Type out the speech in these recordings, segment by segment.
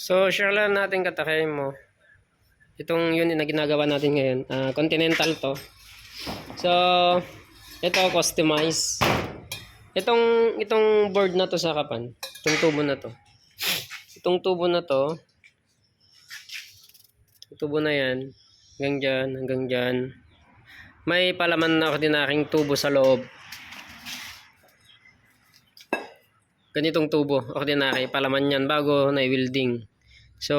So, share lang natin katakay mo. Itong yun na ginagawa natin ngayon. Ah, continental to. So, ito customize. Itong itong board na to sa kapan. Itong tubo na to. Itong tubo na to. Tubo na yan. Hanggang dyan, hanggang dyan. May palaman na ordinaryong tubo sa loob. ganitong tubo, ordinary, palaman yan bago na welding. So,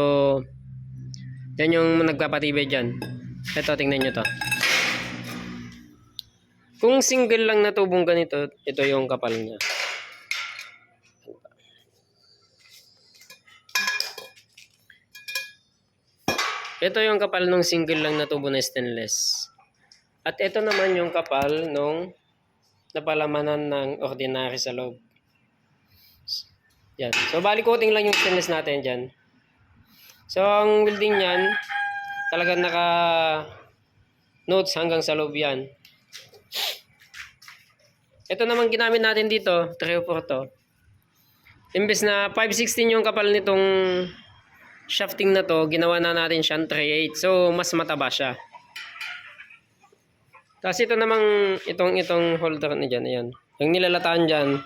yan yung nagpapatibay dyan. Ito, tingnan nyo to. Kung single lang na tubong ganito, ito yung kapal niya. Ito yung kapal ng single lang na tubo na stainless. At ito naman yung kapal nung napalamanan ng ordinary sa loob. Yan. So, bali coating lang yung stainless natin dyan. So, ang welding niyan, talagang naka notes hanggang sa loob yan. Ito naman ginamit natin dito, 3 o 4 to. Imbes na 516 yung kapal nitong shafting na to, ginawa na natin siyang 3.8. So, mas mataba siya. Tapos ito namang, itong, itong holder na dyan, ayan. Yung nilalataan dyan,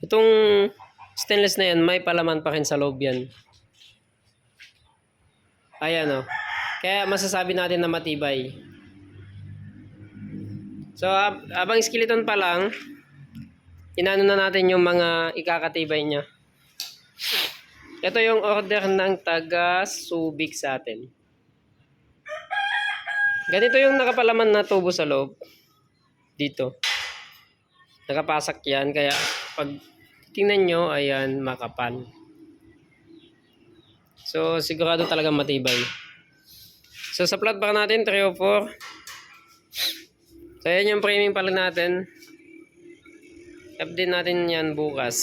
itong stainless na yan, may palaman pa rin sa loob yan. Ayan o. Kaya masasabi natin na matibay. So, ab- abang skeleton pa lang, inano na natin yung mga ikakatibay niya. Ito yung order ng taga Subic sa atin. Ganito yung nakapalaman na tubo sa loob. Dito. Nakapasak yan. Kaya pag tingnan nyo, ayan, makapal. So, sigurado talagang matibay. So, sa flat bar natin, 3 o 4. So, ayan yung framing pala natin. Update natin yan bukas.